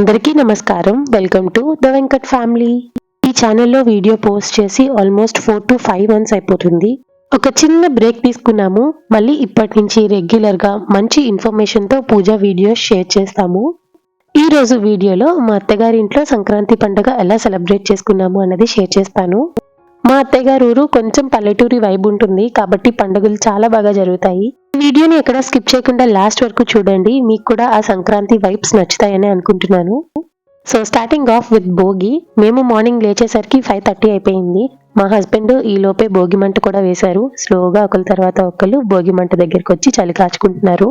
అందరికీ నమస్కారం. Welcome to the Venkat family ఈ ఛానల్లో వీడియో పోస్ట్ చేసి almost four to five months అయిపోతుంది. ఒక చిన్న బ్రేక్ తీసుకున్నాము. మళ్ళీ ఇప్పటి నుంచి రెగ్యులర్గా మంచి ఇన్ఫర్మేషన్తో పూజ వీడియోస్ షేర్ చేస్తాము. ఈ రోజు వీడియోలో మా అత్తగారి ఇంట్లో సంక్రాంతి పండుగ ఎలా సెలబ్రేట్ చేసుకున్నాము అన్నది షేర్ చేస్తాను. మా అత్తయ్యగారు ఊరు కొంచెం పల్లెటూరి వైబ్ ఉంటుంది కాబట్టి పండుగలు చాలా బాగా జరుగుతాయి. వీడియోని ఎక్కడ స్కిప్ చేయకుండా లాస్ట్ వరకు చూడండి. మీకు కూడా ఆ సంక్రాంతి వైబ్స్ నచ్చుతాయని అనుకుంటున్నాను. So starting off with Bhogi. మేము మార్నింగ్ లేచేసరికి ఫైవ్ థర్టీ అయిపోయింది. మా హస్బెండ్ ఈ లోపే భోగి మంట కూడా వేశారు. స్లోగా ఒకరి తర్వాత ఒకరు భోగి మంట దగ్గరికి వచ్చి చలి కాచుకుంటున్నారు.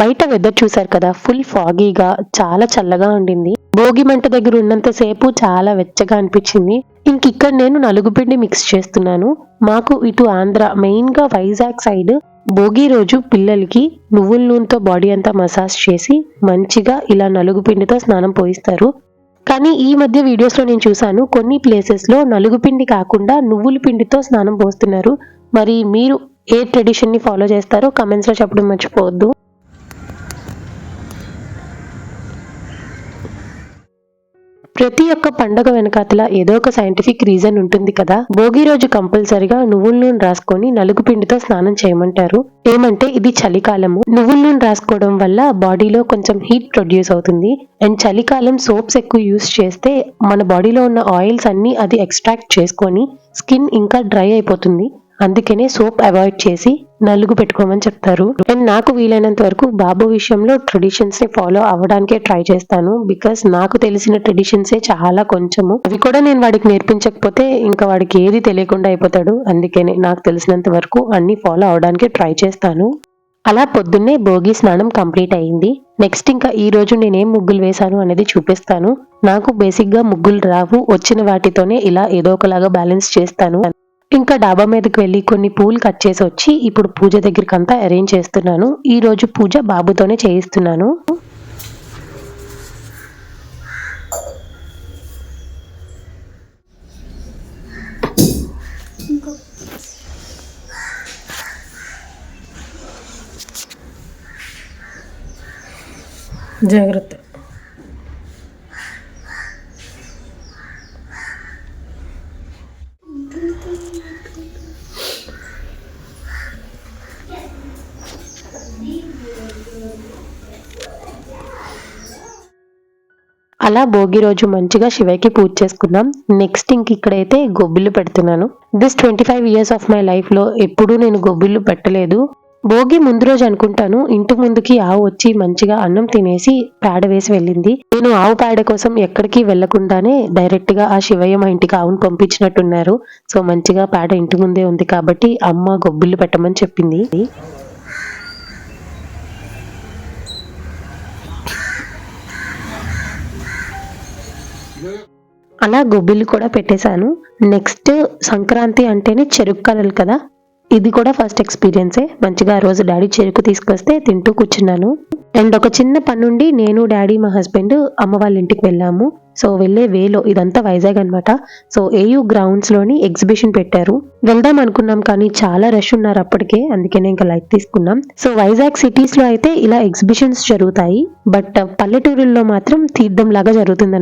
బయట వెదర్ చూసారు కదా ఫుల్ ఫాగీగా చాలా చల్లగా ఉండింది. భోగి మంట దగ్గర ఉన్నంతసేపు చాలా వెచ్చగా అనిపించింది. ఇంక ఇక్కడ నేను నలుగు పిండి మిక్స్ చేస్తున్నాను. మాకు ఇటు ఆంధ్ర మెయిన్గా వైజాగ్ సైడ్ భోగి రోజు పిల్లలకి నువ్వుల నూనెతో బాడీ అంతా మసాజ్ చేసి మంచిగా ఇలా నలుగు పిండితో స్నానం పోయిస్తారు. కానీ ఈ మధ్య వీడియోస్లో నేను చూశాను కొన్ని ప్లేసెస్లో నలుగు పిండి కాకుండా నువ్వుల పిండితో స్నానం పోస్తున్నారు. మరి మీరు ఏ ట్రెడిషన్ని ఫాలో చేస్తారో కమెంట్స్లో చెప్పడం మర్చిపోవద్దు. ప్రతి ఒక్క పండగ వెనకాతల ఏదో ఒక సైంటిఫిక్ రీజన్ ఉంటుంది కదా. భోగి రోజు కంపల్సరిగా నువ్వుల నూనె రాసుకొని నలుగు పిండితో స్నానం చేయమంటారు. ఏమంటే ఇది చలికాలము. నువ్వుల నూనె రాసుకోవడం వల్ల బాడీలో కొంచెం హీట్ ప్రొడ్యూస్ అవుతుంది. అండ్ చలికాలం సోప్స్ ఎక్కువ యూస్ చేస్తే మన బాడీలో ఉన్న ఆయిల్స్ అన్ని అది ఎక్స్ట్రాక్ట్ చేసుకొని స్కిన్ ఇంకా డ్రై అయిపోతుంది. అందుకనే సోప్ అవాయిడ్ చేసి నలుగు పెట్టుకోమని చెప్తారు. అండ్ నాకు వీలైనంత వరకు బాబు విషయంలో ట్రెడిషన్స్ని ఫాలో అవ్వడానికే ట్రై చేస్తాను. బికాస్ నాకు తెలిసిన ట్రెడిషన్సే చాలా కొంచెము. అవి కూడా నేను వాడికి నేర్పించకపోతే ఇంకా వాడికి ఏది తెలియకుండా అయిపోతాడు. అందుకనే నాకు తెలిసినంత వరకు అన్ని ఫాలో అవడానికే ట్రై చేస్తాను. అలా పొద్దున్నే భోగి స్నానం కంప్లీట్ అయ్యింది నెక్స్ట్ ఇంకా ఈ రోజు నేనేం ముగ్గులు వేశాను అనేది చూపిస్తాను. నాకు బేసిక్గా ముగ్గులు రావు. వచ్చిన వాటితోనే ఇలా ఏదో ఒకలాగా బ్యాలెన్స్ చేస్తాను. ఇంకా డాబా మీదకి వెళ్ళి కొన్ని పూలు కట్ చేసి వచ్చి ఇప్పుడు పూజ దగ్గరికి అంతా అరేంజ్ చేస్తున్నాను. ఈ రోజు పూజ బాబుతోనే చేయిస్తున్నాను. జాగ్రత్త. అలా భోగి రోజు మంచిగా శివయ్యకి పూజ చేసుకున్నాం నెక్స్ట్ ఇంక ఇక్కడైతే గొబ్బిళ్ళు పెడుతున్నాను. This twenty five years of my లైఫ్లో ఎప్పుడూ నేను గొబ్బిళ్ళు పెట్టలేదు. భోగి ముందు రోజు అనుకుంటాను ఇంటి ముందుకి ఆవు వచ్చి మంచిగా అన్నం తినేసి పేడ వేసి వెళ్ళింది. నేను ఆవు పేడ కోసం ఎక్కడికి వెళ్ళకుండానే డైరెక్ట్గా ఆ శివయ్య మా ఇంటికి ఆవును పంపించినట్టున్నారు. సో మంచిగా పేడ ఇంటి ముందే ఉంది కాబట్టి అమ్మ గొబ్బిళ్ళు పెట్టమని చెప్పింది. అలా గొబ్బిళ్ళు కూడా పెట్టేశాను. నెక్స్ట్ సంక్రాంతి అంటేనే చెరుకు కలలు కదా? ఇది కూడా ఫస్ట్ ఎక్స్పీరియన్సే మంచిగా ఆ రోజు డాడీ చెరుకు తీసుకొస్తే తింటూ కూర్చున్నాను. అండ్ ఒక చిన్న పనుండి నేను డాడీ మా హస్బెండ్ అమ్మ వాళ్ళ ఇంటికి వెళ్ళాము. సో వెళ్ళే వేలో ఇదంతా వైజాగ్ అనమాట సో ఏయూ గ్రౌండ్స్లోని ఎగ్జిబిషన్ పెట్టారు. వెళ్దాం అనుకున్నాం కానీ చాలా రష్ ఉన్నారు అప్పటికే. అందుకనే ఇంకా లైట్ తీసుకున్నాం. సో వైజాగ్ సిటీస్లో అయితే ఇలా ఎగ్జిబిషన్స్ జరుగుతాయి. బట్ uh, పల్లెటూరుల్లో మాత్రం తీర్థం లాగా జరుగుతుంది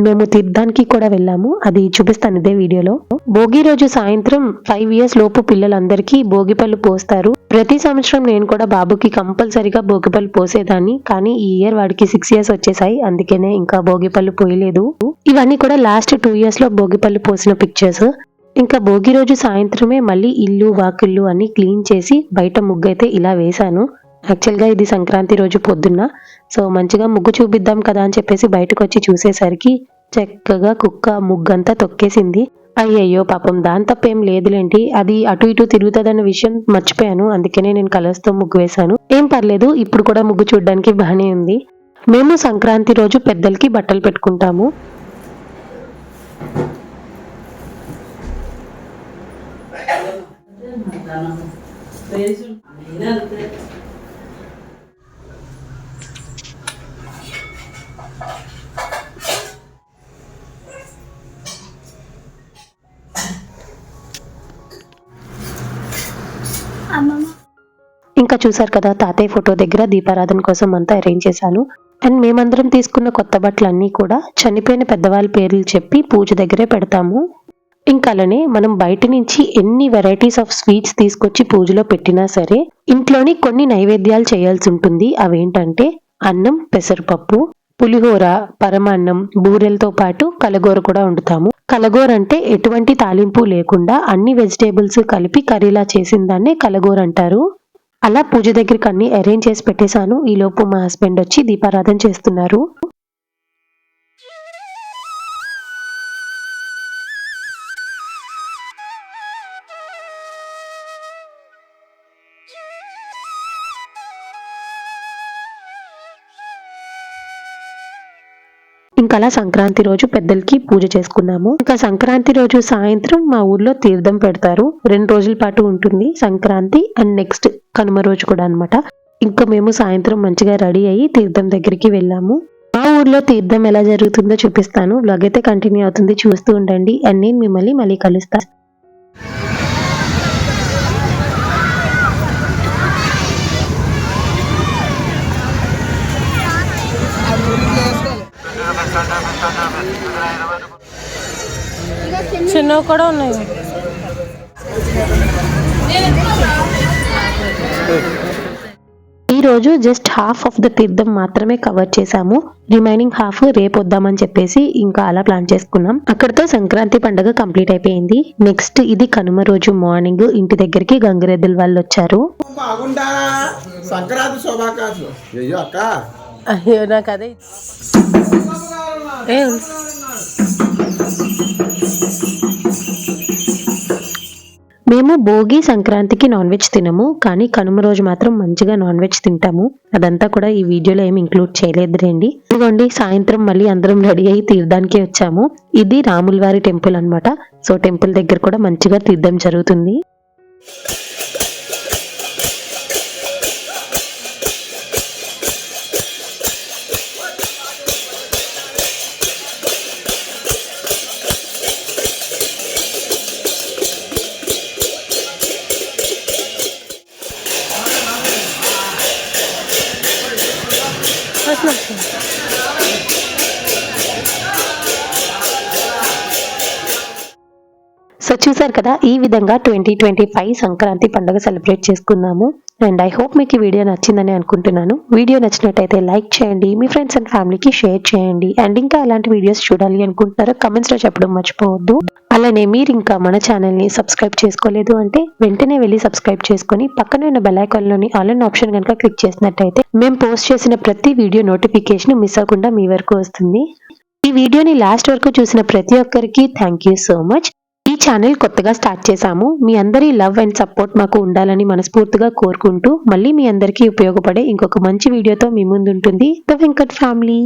మేము తీర్థానికి కూడా వెళ్ళాము. అది చూపిస్తాను ఇదే వీడియోలో. భోగి రోజు సాయంత్రం ఫైవ్ ఇయర్స్ లోపు పిల్లలందరికీ భోగిపళ్ళు పోస్తారు. ప్రతి సంవత్సరం నేను కూడా బాబుకి కంపల్సరిగా భోగిపళ్ళు పోసేదాన్ని. కానీ ఈ ఇయర్ వాడికి సిక్స్ ఇయర్స్ వచ్చేసాయి. అందుకనే ఇంకా భోగిపళ్ళు పోయలేదు. ఇవన్నీ కూడా లాస్ట్ టూ ఇయర్స్లో భోగిపళ్ళు పోసిన పిక్చర్స్ ఇంకా భోగి రోజు సాయంత్రమే మళ్ళీ ఇల్లు వాకిళ్ళు అన్ని క్లీన్ చేసి బయట ముగ్గు అయితే ఇలా వేశాను. యాక్చువల్గా ఇది సంక్రాంతి రోజు పొద్దున్న. సో మంచిగా ముగ్గు చూపిద్దాం కదా అని చెప్పేసి బయటకు వచ్చి చూసేసరికి చక్కగా కుక్క ముగ్గంతా తొక్కేసింది. అయ్యయ్యో పాపం దాని తప్పేం లేదులేంటి. అది అటు ఇటు తిరుగుతుందన్న విషయం మర్చిపోయాను. అందుకనే నేను కలర్స్తో ముగ్గు వేశాను. ఏం పర్లేదు ఇప్పుడు కూడా ముగ్గు చూడడానికి బాగానే ఉంది. మేము సంక్రాంతి రోజు పెద్దలకి బట్టలు పెట్టుకుంటాము. ఇంకా చూసారు కదా తాతయ్య ఫోటో దగ్గర దీపారాధన కోసం అంతా అరేంజ్ చేశాను. అండ్ మేమందరం తీసుకున్న కొత్త బట్టలన్నీ కూడా చనిపోయిన పెద్దవాళ్ళ పేర్లు చెప్పి పూజ దగ్గరే పెడతాము. ఇంకా అలానే మనం బయట నుంచి ఎన్ని వెరైటీస్ ఆఫ్ స్వీట్స్ తీసుకొచ్చి పూజలో పెట్టినా సరే ఇంట్లోని కొన్ని నైవేద్యాలు చేయాల్సి ఉంటుంది. అవేంటంటే అన్నం పెసరపప్పు పులిహోర పరమాన్నం బూరెలతో పాటు కలగూర కూడా వండుతాము. కలగూర అంటే ఎటువంటి తాలింపు లేకుండా అన్ని వెజిటేబుల్స్ కలిపి కర్రీలా చేసిన దాన్నే కలగూర అంటారు. అలా పూజ దగ్గరికి అన్ని అరేంజ్ చేసి పెట్టేశాను. ఈలోపు మా హస్బెండ్ వచ్చి దీపారాధన చేస్తున్నారు. ఇంకా అలా సంక్రాంతి రోజు పెద్దలకి పూజ చేసుకున్నాము. ఇంకా సంక్రాంతి రోజు సాయంత్రం మా ఊర్లో తీర్థం పెడతారు. రెండు రోజుల పాటు ఉంటుంది సంక్రాంతి అండ్ నెక్స్ట్ కనుమ రోజు కూడా అన్నమాట. ఇంకా మేము సాయంత్రం మంచిగా రెడీ అయ్యి తీర్థం దగ్గరికి వెళ్ళాము. మా ఊర్లో తీర్థం ఎలా జరుగుతుందో చూపిస్తాను. బ్లాగ్ అయితే కంటిన్యూ అవుతుంది. చూస్తూ ఉండండి. అండ్ నేను మిమ్మల్ని మళ్ళీ కలుస్తాను చిన్నవి కూడా ఉన్నాయి. ఈ రోజు జస్ట్ హాఫ్ ఆఫ్ ద తీర్థం మాత్రమే కవర్ చేశాము. రిమైనింగ్ హాఫ్ రేపు వద్దామని చెప్పేసి ఇంకా అలా ప్లాన్ చేసుకున్నాం. అక్కడతో సంక్రాంతి పండుగ కంప్లీట్ అయిపోయింది. నెక్స్ట్ ఇది కనుమ రోజు మార్నింగ్ ఇంటి దగ్గరికి గంగిరెద్దుల వాళ్ళు వచ్చారు. బాగుండా. సంక్రాంతి శుభాకాంక్షలు. అయ్యో అక్క. అయ్యో నాకు అదే. ఏ? మేము భోగి సంక్రాంతికి నాన్ వెజ్ తినము కానీ కనుమ రోజు మాత్రం మంచిగా నాన్ వెజ్ తింటాము. అదంతా కూడా ఈ వీడియోలో ఏమి ఇంక్లూడ్ చేయలేదు రండి ఇదిగోండి సాయంత్రం మళ్ళీ అందరం రెడీ అయ్యి తీర్థానికి వచ్చాము. ఇది రాములవారి టెంపుల్ అన్నమాట. సో టెంపుల్ దగ్గర కూడా మంచిగా తీర్థం జరుగుతుంది. సో చూసారు కదా ఈ విధంగా ట్వంటీ ట్వంటీ ఫైవ్ సంక్రాంతి పండుగ సెలబ్రేట్ చేసుకున్నాము. అండ్ ఐ హోప్ మీకు ఈ వీడియో నచ్చిందని అనుకుంటున్నాను. వీడియో నచ్చినట్టయితే లైక్ చేయండి. మీ ఫ్రెండ్స్ అండ్ ఫ్యామిలీకి షేర్ చేయండి. అండ్ ఇంకా ఎలాంటి వీడియోస్ చూడాలి అనుకుంటున్నారో కమెంట్స్లో చెప్పడం మర్చిపోవద్దు. అలానే మీరు ఇంకా మన ఛానల్ని సబ్స్క్రైబ్ చేసుకోలేదు అంటే వెంటనే వెళ్ళి సబ్స్క్రైబ్ చేసుకొని పక్కనే ఉన్న బెల్ ఐకాన్లోని ఆప్షన్ కనుక క్లిక్ చేసినట్టయితే మేము పోస్ట్ చేసిన ప్రతి వీడియో నోటిఫికేషన్ మిస్ అవ్వకుండా మీ వరకు వస్తుంది. ఈ వీడియోని లాస్ట్ వరకు చూసిన ప్రతి ఒక్కరికి thank you so much channel కొత్తగా స్టార్ట్ చేశాము. మీ అందరి లవ్ అండ్ సపోర్ట్ మాకు ఉండాలని మనస్ఫూర్తిగా కోరుకుంటూ మళ్ళీ మీ అందరికీ ఉపయోగపడే ఇంకొక మంచి వీడియోతో మీ ముందు ఉంటుంది ద వెంకట్ ఫ్యామిలీ